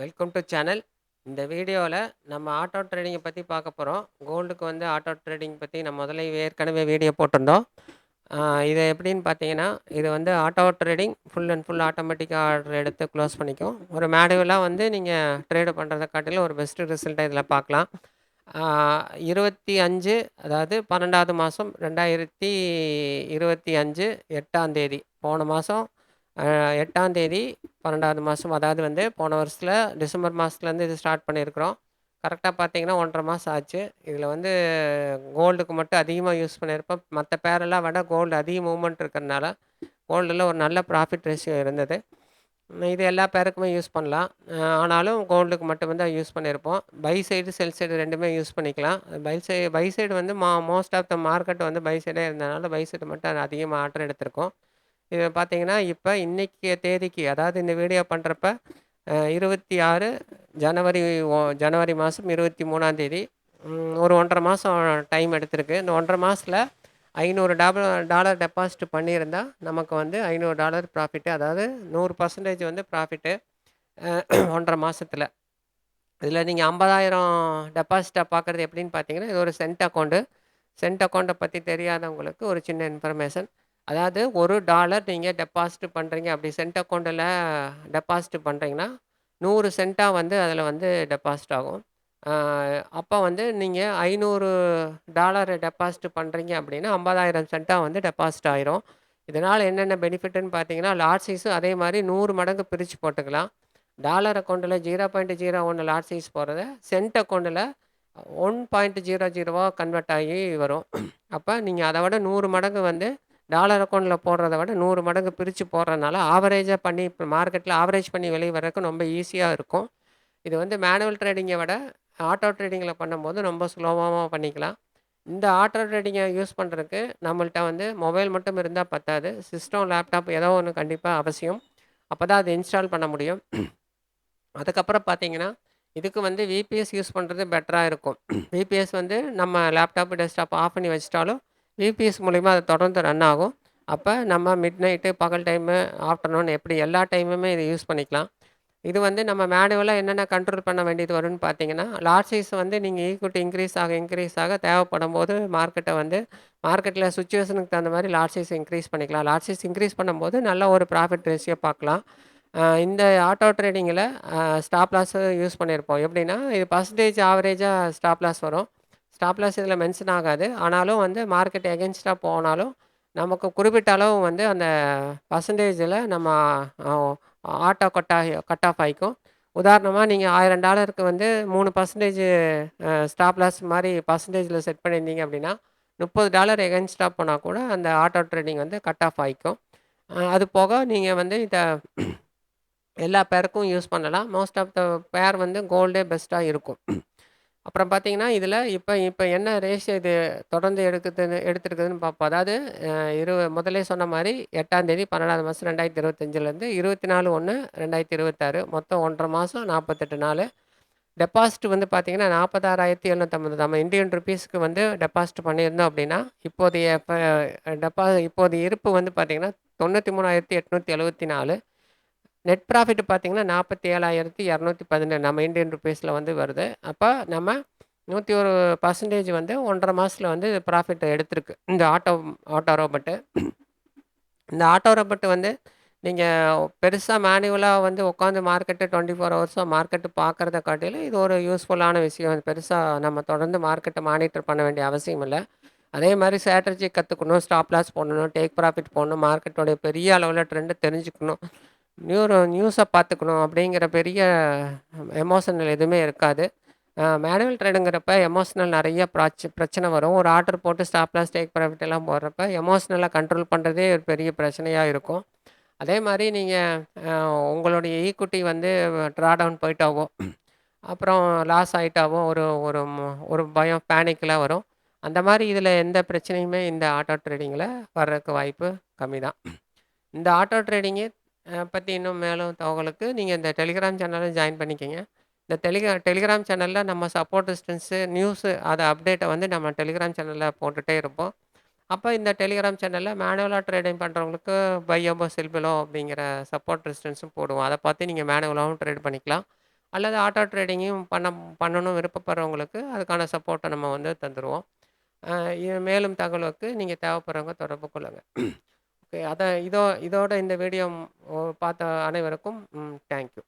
Welcome to channel. இந்த வீடியோவில் நம்ம ஆட்டோ ட்ரேடிங்கை பற்றி பார்க்க போகிறோம் கோல்டுக்கு வந்து ஆட்டோ ட்ரேடிங் பற்றி நம்ம முதல்ல ஏற்கனவே வீடியோ போட்டிருந்தோம். இது எப்படின்னு பார்த்தீங்கன்னா, இது வந்து auto trading full and full ஆட்டோமேட்டிக்காக ஆர்டர் எடுத்து க்ளோஸ் பண்ணிக்கும். ஒரு மேனுவலா வந்து நீங்கள் ட்ரேடு பண்ணுறதை காட்டிலும் ஒரு பெஸ்ட்டு ரிசல்ட்டை இதில் பார்க்கலாம். இருபத்தி அஞ்சு அதாவது பன்னெண்டாவது மாதம் ரெண்டாயிரத்தி இருபத்தி அஞ்சு எட்டாம் தேதி. போன மாதம் எட்டாம் தேதி பன்னெண்டாவது மாதம் அதாவது வந்து போன வருஷத்துல டிசம்பர் மாதத்துலேருந்து இது ஸ்டார்ட் பண்ணியிருக்கிறோம். கரெக்டாக பார்த்தீங்கன்னா ஒன்றரை மாதம் ஆச்சு. இதில் வந்து கோல்டுக்கு மட்டும் அதிகமாக யூஸ் பண்ணியிருப்போம். மற்ற பேரெல்லாம் விட கோல்டு அதிக மூவ்மெண்ட் இருக்கிறதுனால கோல்டுல ஒரு நல்ல ப்ராஃபிட் ரேஷியோ இருந்தது. இது எல்லா பேருக்குமே யூஸ் பண்ணலாம். ஆனாலும் கோல்டுக்கு மட்டும் தான் யூஸ் பண்ணியிருப்போம். பை சைடு, செல் சைடு ரெண்டுமே யூஸ் பண்ணிக்கலாம். பை சை பை சைடு வந்து மா மோஸ்ட் ஆஃப் த மார்க்கெட் வந்து பை சைடே இருந்தனால, பை சைடு மட்டும் அதிகமாக ஆர்டர் எடுத்திருக்கோம். இது பார்த்தீங்கன்னா, இப்போ இன்றைக்கிய தேதிக்கு அதாவது இந்த வீடியோ பண்ணுறப்ப இருபத்தி ஆறு ஜனவரி ஒ ஜனவரி மாசம் 23ஆம் தேதி. ஒரு ஒன்றரை மாதம் டைம் எடுத்திருக்கு. இந்த 1 1/2 மாசத்துல 500 டாப டாலர் டெபாசிட் பண்ணியிருந்தா, நமக்கு வந்து $500 ப்ராஃபிட் அதாவது 100% வந்து ப்ராஃபிட்டு. ஒன்றரை மாதத்தில் இதில் நீங்கள் ஐம்பதாயிரம் டெபாசிட்டாக பார்க்குறது எப்படின்னு பார்த்தீங்கன்னா, இது ஒரு சென்ட் அக்கௌண்ட்டு சென்ட் அக்கௌண்ட்டை பற்றி தெரியாதவங்களுக்கு ஒரு சின்ன இன்ஃபர்மேஷன். அதாவது ஒரு டாலர் நீங்க டெபாசிட் பண்றீங்க அப்படி சென்ட் அக்கௌண்ட்டில் டெபாசிட் பண்றீங்கன்னா, 100 சென்ட்டா வந்து அதில வந்து டெபாசிட் ஆகும். அப்போ அப்ப வந்து நீங்க $500 டெபாசிட் பண்றீங்க அப்படின்னா, 50,000 சென்ட்டா வந்து டெபாசிட் ஆயிரும். இதனால என்னென்ன பெனிஃபிட்ன்னு பார்த்தீங்கன்னா, லாட் சைஸும் அதே மாரி 100 மடங்கு பிரிச்சு போட்டுக்கலாம். டாலர் அக்கவுண்ட்ல 0.01 லாட் சைஸ் போடுறத சென்ட் அக்கவுண்ட்ல 1.00வா கன்வெர்ட் ஆகி வரும். அப்ப நீங்க அத விட 100 மடங்கு வந்து டாலர் அக்கௌண்ட்டில் போடுறத விட நூறு மடங்கு பிரித்து போடுறதுனால ஆவரேஜாக பண்ணி இப்போ மார்க்கெட்டில் ஆவரேஜ் பண்ணி விலை வர்றதுக்கு ரொம்ப ஈஸியாக இருக்கும். இது வந்து மேனுவல் ட்ரேடிங்கை விட ஆட்டோ ட்ரேடிங்கில் பண்ணும்போது ரொம்ப சுலபமாக பண்ணிக்கலாம். இந்த ஆட்டோ ட்ரேடிங்கை யூஸ் பண்ணுறதுக்கு நம்மள்ட்ட வந்து மொபைல் மட்டும் இருந்தால் பத்தாது. சிஸ்டம், லேப்டாப் ஏதோ ஒன்று கண்டிப்பாக அவசியம். அப்பதான் அது இன்ஸ்டால் பண்ண முடியும். அதுக்கப்புறம் பார்த்தீங்கன்னா, இதுக்கு வந்து விபிஎஸ் யூஸ் பண்ணுறது பெட்டராக இருக்கும். விபிஎஸ் வந்து நம்ம லேப்டாப், டெஸ்க்டாப் ஆஃப் பண்ணி வச்சிட்டாலும் விபிஎஸ் மூலிமா அது தொடர்ந்து ரன் ஆகும். அப்போ நம்ம மிட் நைட்டு, பகல் டைமு, ஆஃப்டர்நூன் எப்படி எல்லா டைமுமே இதை யூஸ் பண்ணிக்கலாம். இது வந்து நம்ம மேனுவலாக என்னென்ன கண்ட்ரோல் பண்ண வேண்டியது வரும்னு பார்த்தீங்கன்னா, லார்ஜ் சைஸ் வந்து நீங்கள் ஈக்விட்டி இன்க்ரீஸ் ஆக, இன்க்ரீஸ் ஆக தேவைப்படும் போது மார்க்கெட்டை வந்து மார்க்கெட்டில் சுச்சுவேஷனுக்கு தகுந்த மாதிரி லார்ஜ் சைஸ் இன்க்ரீஸ் பண்ணிக்கலாம். லார்ஜ் சைஸ் இன்க்ரீஸ் பண்ணும்போது நல்ல ஒரு ப்ராஃபிட் ரேஷியோ பார்க்கலாம். இந்த ஆட்டோ ட்ரேடிங்கில் ஸ்டாப் லாஸ் யூஸ் பண்ணியிருப்போம். எப்படின்னா, இது பர்சன்டேஜ் ஆவரேஜாக ஸ்டாப் லாஸ் வரும். ஸ்டாப் லாஸ் மென்ஷன் ஆகாது. ஆனாலும் வந்து மார்க்கெட் எகென்ஸ்டாக போனாலும், நமக்கு குறிப்பிட்ட அளவு வந்து அந்த பர்சன்டேஜில் நம்ம ஆட்டோ கட் ஆகி கட் ஆஃப் ஆயிக்கும். உதாரணமாக நீங்கள் ஆயிரம் டாலருக்கு வந்து 3% அ ஸ்டாப் லாஸ் செட் பண்ணியிருந்தீங்க அப்படின்னா, முப்பது டாலர் எகென்ஸ்டாக போனால் கூட அந்த ஆட்டோ ட்ரேடிங் வந்து கட் ஆஃப் ஆயிக்கும். அது போக நீங்கள் வந்து இதை எல்லா பேருக்கும் யூஸ் பண்ணலாம். மோஸ்ட் ஆஃப் த பேர் வந்து கோல்டே பெஸ்ட்டாக இருக்கும். அப்புறம் பார்த்தீங்கன்னா, இதில இப்ப இப்ப என்ன ரேஷியோ இது தொடர்ந்து எடுக்குதுன்னு எடுத்திருக்குதுன்னு பார்ப்போம். அதாவது அ இரு முதல்லயே சொன்ன மாரி 8ஆம் தேதி 12வது மாசம் 2025லேருந்து 24/1/2026 மொத்தம் 1 1/2 மாசம் 48 நாளு. டெபாசிட் வந்து பார்த்தீங்கன்னா, 46,750 நம்ம இந்தியன் ருப்பீஸ்க்கு வந்து டெபாசிட் பண்ணியிருந்தோம் அப்படின்னா, இப்போதைய ப டெபா இப்போதைய இருப்பு வந்து பார்த்தீங்கன்னா, 93,874 நெட் ப்ராஃபிட் பார்த்திங்கன்னா நாற்பத்தி ஏழாயிரத்தி இரநூத்தி பதினேழு நம்ம இந்தியன் ருபீஸில் வந்து வருது. அப்போ நம்ம 101% வந்து ஒன்றரை மாதத்தில் வந்து ப்ராஃபிட் எடுத்திருக்கு. இந்த ஆட்டோ ஆட்டோ ரோபோட்டு இந்த ஆட்டோ ரோபோட்டு வந்து நீங்கள் பெருசாக மேனுவலாக வந்து உட்காந்து மார்க்கெட்டு டுவெண்ட்டி ஃபோர் ஹவர்ஸாக மார்க்கெட்டு பார்க்குறத காட்டிலும், இது ஒரு யூஸ்ஃபுல்லான விஷயம். பெருசாக நம்ம தொடர்ந்து மார்க்கெட்டை மானிட்டர் பண்ண வேண்டிய அவசியம் இல்லை அதே மாதிரி ஸ்ட்ராட்டஜி கற்றுக்கணும் ஸ்டாப் லாஸ் போடணும், டேக் ப்ராஃபிட் போடணும், மார்க்கெட்டோடைய பெரிய அளவில் ட்ரெண்டை தெரிஞ்சுக்கணும், நியூரோ நியூஸை பார்த்துக்கணும் அப்படிங்கிற பெரிய எமோஷனல் எதுவுமே இருக்காது. மேனுவல் ட்ரேடுங்கிறப்ப எமோஷ்னல் நிறைய பிரச் பிரச்சனை வரும். ஒரு ஆர்டர் போட்டு ஸ்டாப் லாஸ், டேக் ப்ராஃபிட் எல்லாம் போடுறப்ப எமோஷ்னலாக கண்ட்ரோல் பண்ணுறதே ஒரு பெரிய பிரச்சனையாக இருக்கும். அதே மாதிரி நீங்கள் உங்களுடைய ஈக்குட்டி வந்து ட்ரா டவுன் போயிட்டாவோ, அப்புறம் லாஸ் ஆகிட்டாவோ ஒரு ஒரு ஒரு பயம் பேனிக்கெலாம் வரும். அந்த மாதிரி இதில் எந்த பிரச்சனையுமே இந்த ஆட்டோ ட்ரேடிங்கில் வர்றதுக்கு வாய்ப்பு கம்மி தான். இந்த ஆட்டோ ட்ரேடிங்கு அ பத்தி இன்னும் மேலும் தகவலுக்கு நீங்க இந்த டெலிகிராம் சேனலும் ஜாயின் பண்ணிக்கங்க. இந்த டெலிகா டெலிகிராம் சேனல்ல நம்ம சப்போர்ட் டிஸ்டன்ஸு, நியூஸு அதை அப்டேட்ட வந்து நம்ம டெலிகிராம் சேனல்ல போட்டுட்டே இருப்போம். அப்ப இந்த டெலிகிராம் சேனல்ல மேனுவலா ட்ரேடிங் பண்றவங்களுக்கு பையோபோ செல்பிலோ அப்படிங்கிற சப்போர்ட் டிஸ்டன்ஸும் போடுவோம். அத பார்த்து நீங்க மேனுவலாவும் ட்ரேட் பண்ணிக்கலாம். அல்லது ஆட்டோ ட்ரேடிங்கும் பண்ண பண்ணணும் விருப்பப்படுறவங்களுக்கு அதுக்கான சப்போர்ட்டை நம்ம வந்து தந்துருவோம். அ மேலும் தகவலுக்கு நீங்க தேவைப்படுறவங்க தொடர்பு கொள்ளுங்க. ஓகே. அத இதோ இதோட இந்த வீடியோ பார்த்த அனைவருக்கும் தேங்க்யூ தேங்க் யூ.